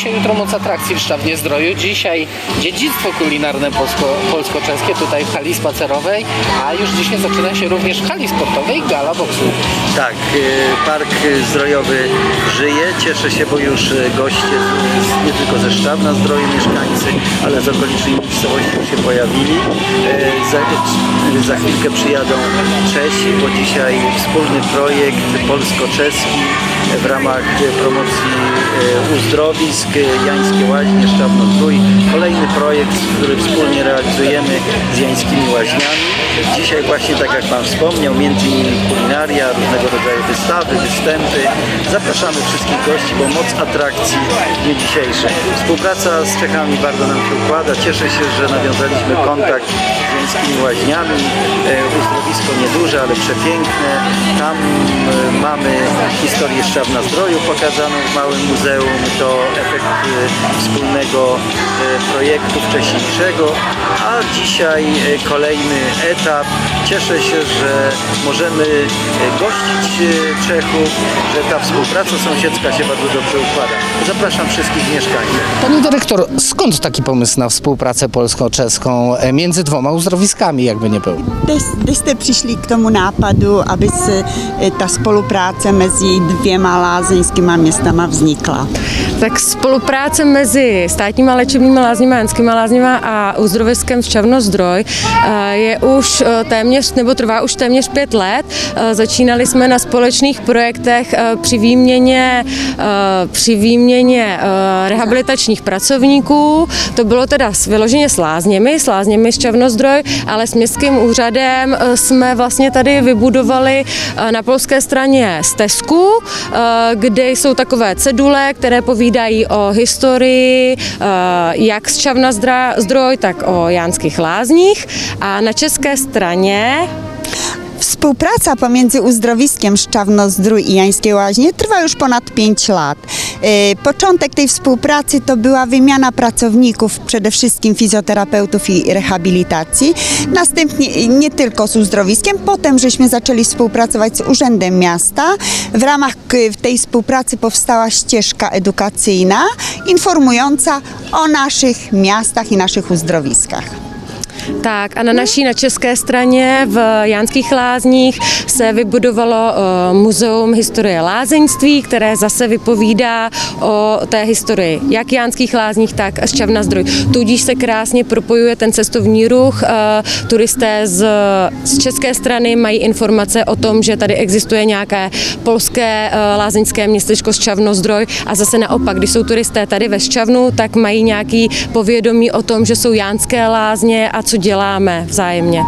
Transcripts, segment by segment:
dzisiaj, jutro moc atrakcji w Szczawnie Zdroju. Dzisiaj dziedzictwo kulinarne polsko, polsko-czeskie tutaj w hali spacerowej, a już dzisiaj zaczyna się również w hali sportowej Gala Boksu. Tak, y, park zdrojowy żyje. Cieszę się, bo już y, goście nie tylko ze Szczawna Zdroju, mieszkańcy, ale z okolicznej miejscowości się pojawili. Y, Za, za chwilkę przyjadą Czesi, bo dzisiaj wspólny projekt polsko-czeski w ramach y, promocji y, uzdrowisk y, Jańskie Łaźnie, Szczawno Zdrój. Kolejny projekt, który wspólnie realizujemy z Jańskimi Łaźniami. Dzisiaj właśnie, tak jak Pan wspomniał, między innymi kulinaria, różnego rodzaju wystawy, występy. Zapraszamy wszystkich gości, bo moc atrakcji w dniu dzisiejszym. Współpraca z Czechami bardzo nam się układa. Cieszę się, że nawiązaliśmy kontakt z Jańskimi Łaźniami. E, Uzdrowisko nieduże, ale przepiękne. Tam e, mamy historię Szczawna Zdroju pokazaną w małym muzeum. To efekt e, wspólnego projektu wcześniejszego, a dzisiaj kolejny etap. Cieszę się, że możemy e, gościć e, Czechów, że ta współpraca sąsiedzka się bardzo dobrze układa. Zapraszam wszystkich mieszkańców. Pani dyrektor, skąd taki pomysł na współpracę polsko-czeską e, między dwoma uzdrowiskami, jakby nie było? Kde jste přišli k tomu nápadu, aby se eh, ta spolupráce mezi dvěma lázeňskýma městama vznikla? Tak spolupráce mezi státníma léčebnými lázněma, janskýma lázněma a uzdroviskem Včavno Zdroj eh, je už eh, téměř, nebo trvá už téměř pět let. Eh, Začínali jsme na společných projektech při výměně, při výměně eh, rehabilitačních pracovníků. To bylo teda vyloženě s lázněmi, s lázněmi Šťavno Zdroj, ale s městským úřadem jsme vlastně tady vybudovali na polské straně stezku, kde jsou takové cedule, které povídají o historii eh, jak z Čavna Zdroj, tak o Jánských lázních. A na české straně Współpraca pomiędzy uzdrowiskiem Szczawno-Zdrój i Jańskie Łaźnie trwa już ponad 5 lat. E, Początek tej współpracy to była wymiana pracowników, przede wszystkim fizjoterapeutów i rehabilitacji. Następnie nie tylko z uzdrowiskiem, potem żeśmy zaczęli współpracować z Urzędem Miasta. W ramach tej współpracy powstała ścieżka edukacyjna informująca o naszych miastach i naszych uzdrowiskach. Tak a na naší, na české straně v Jánských lázních se vybudovalo eh, muzeum historie lázeňství, které zase vypovídá o té historii jak Jánských lázních, tak z Čavna zdroj. Tudíž se krásně propojuje ten cestovní ruch. eh, Turisté z, z české strany mají informace o tom, že tady existuje nějaké polské eh, lázeňské městečko Ščavno zdroj a zase naopak, když jsou turisté tady ve Ščavnu, tak mají nějaký povědomí o tom, že jsou Jánské lázně a co děláme vzájemně.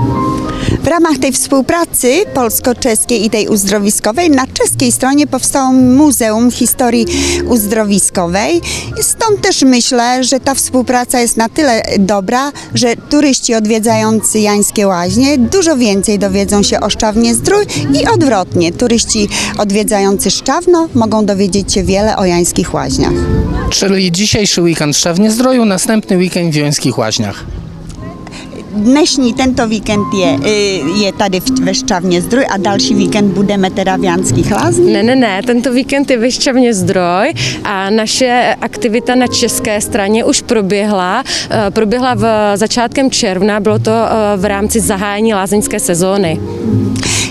W ramach tej współpracy polsko-czeskiej i tej uzdrowiskowej na czeskiej stronie powstało Muzeum Historii Uzdrowiskowej. Stąd też myślę, że ta współpraca jest na tyle dobra, że turyści odwiedzający Jańskie Łaźnie dużo więcej dowiedzą się o Szczawnie Zdrój i odwrotnie. Turyści odwiedzający Szczawno mogą dowiedzieć się wiele o Jańskich Łaźniach. Czyli dzisiejszy weekend w Szczawnie Zdroju, następny weekend w Jońskich Łaźniach. Dnešní tento víkend je, y, je tady ve Ščavně Zdroj a další víkend budeme teda v Janských Lázních. Ne, ne, ne, tento víkend je ve Ščavně zdroj a naše aktivita na české straně už proběhla. Eh, Proběhla v začátkem června, bylo to eh, v rámci zahájení lázeňské sezóny.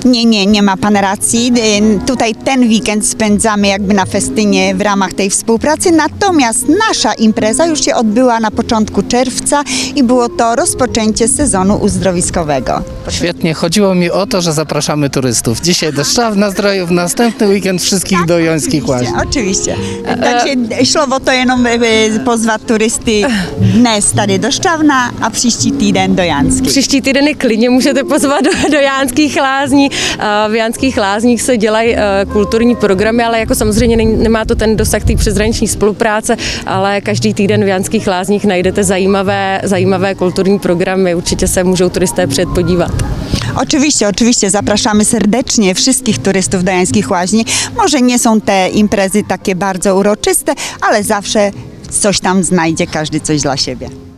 Nie, nie, nie ma pan racji. Y, Tutaj ten weekend spędzamy jakby na festynie w ramach tej współpracy, natomiast nasza impreza już się odbyła na początku czerwca i było to rozpoczęcie sezonu uzdrowiskowego. Świetnie, chodziło mi o to, że zapraszamy turystów. Dzisiaj do Szczawna Zdroju, w następny weekend wszystkich do Jońskich Łaźni. Oczywiście. Takže šlo o to jenom y, pozvat turisty dnes tady do Štavna a příští týden do Janských. Příští týden je klidně můžete pozvat do, do Jánských lázní. V Jánských lázních se dělají eh, kulturní programy, ale jako samozřejmě nemá to ten dosah té přeshraniční spolupráce, ale každý týden v Jánských lázních najdete zajímavé, zajímavé kulturní programy. Určitě se můžou turisté přijet podívat. Oczywiście, oczywiście zapraszamy serdecznie wszystkich turystów do Jańskich Łaźni. Może nie są te imprezy takie bardzo uroczyste, ale zawsze coś tam znajdzie każdy coś dla siebie.